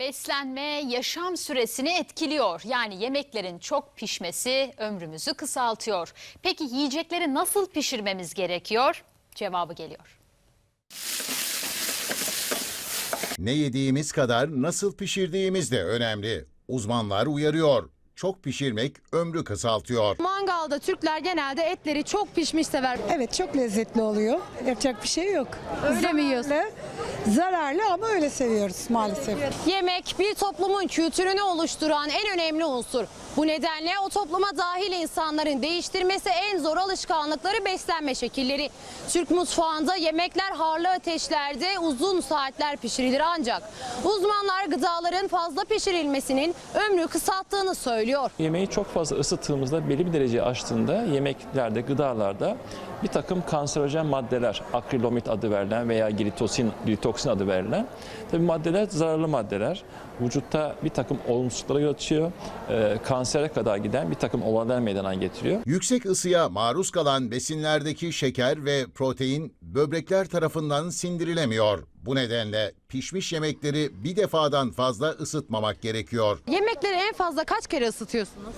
Beslenme yaşam süresini etkiliyor. Yani yemeklerin çok pişmesi ömrümüzü kısaltıyor. Peki yiyecekleri nasıl pişirmemiz gerekiyor? Cevabı geliyor. Ne yediğimiz kadar nasıl pişirdiğimiz de önemli. Uzmanlar uyarıyor. Çok pişirmek ömrü kısaltıyor. Mangalda Türkler genelde etleri çok pişmiş sever. Evet çok lezzetli oluyor. Yapacak bir şey yok. Öyle mi yiyorsun? Zararlı ama öyle seviyoruz maalesef. Yemek bir toplumun kültürünü oluşturan en önemli unsur. Bu nedenle o topluma dahil insanların değiştirmesi en zor alışkanlıkları beslenme şekilleri. Türk mutfağında yemekler harlı ateşlerde uzun saatler pişirilir ancak uzmanlar gıdaların fazla pişirilmesinin ömrü kısalttığını söylüyor. Yemeği çok fazla ısıttığımızda belli bir derece aştığında yemeklerde, gıdalarda bir takım kanserojen maddeler, akrilomit adı verilen veya glitosin, glitoksin adı verilen tabii maddeler zararlı maddeler. Vücutta bir takım olumsuzluklara yol açıyor. Ee, kansere kadar giden bir takım olaylar meydana getiriyor. Yüksek ısıya maruz kalan besinlerdeki şeker ve protein böbrekler tarafından sindirilemiyor. Bu nedenle pişmiş yemekleri bir defadan fazla ısıtmamak gerekiyor. Yemekleri en fazla kaç kere ısıtıyorsunuz?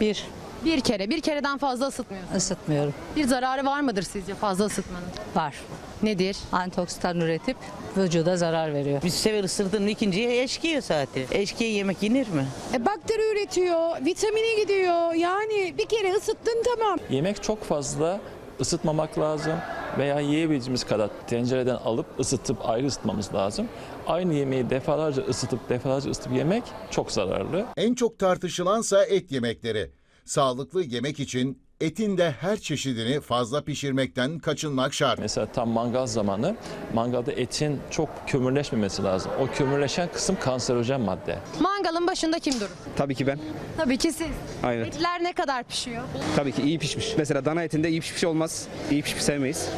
Bir, Bir kere, bir kereden fazla ısıtmıyorsunuz. ısıtmıyorum. Bir zararı var mıdır sizce fazla ısıtmanın? Var. Nedir? Antioksidan üretip vücuda zarar veriyor. Bir sefer ısırdığın ikinciye eşkiyor zaten. Eşkiye yemek yenir mi? E, bakteri üretiyor, vitamini gidiyor. Yani bir kere ısıttın tamam. Yemek çok fazla ısıtmamak lazım veya yiyebileceğimiz kadar tencereden alıp ısıtıp ayrı ısıtmamız lazım. Aynı yemeği defalarca ısıtıp defalarca ısıtıp yemek çok zararlı. En çok tartışılansa et yemekleri. Sağlıklı yemek için etin de her çeşidini fazla pişirmekten kaçınmak şart. Mesela tam mangal zamanı mangalda etin çok kömürleşmemesi lazım. O kömürleşen kısım kanserojen madde. Mangalın başında kim durur? Tabii ki ben. Tabii ki siz. Aynen. Etler ne kadar pişiyor? Tabii ki iyi pişmiş. Mesela dana etinde iyi pişmiş olmaz. İyi pişmiş sevmeyiz.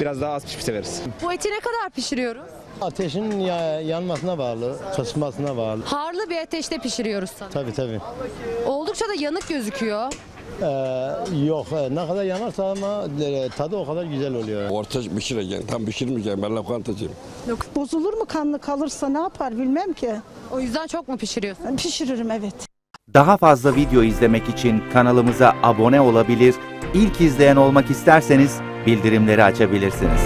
Biraz daha az pişmiş severiz. Bu eti ne kadar pişiriyoruz? Ateşin ya- yanmasına bağlı, kısmasına bağlı. Harlı bir ateşte pişiriyoruz sanırım. Tabii tabii. Oldukça da yanık gözüküyor. Ee, yok e, ne kadar yanarsa ama e, tadı o kadar güzel oluyor. Orta pişireceksin, tam pişirmeyeceksin. Ben lokantacıyım. Yok, bozulur mu kanlı kalırsa ne yapar bilmem ki. O yüzden çok mu pişiriyorsun? Pişiririm evet. Daha fazla video izlemek için kanalımıza abone olabilir, ilk izleyen olmak isterseniz bildirimleri açabilirsiniz.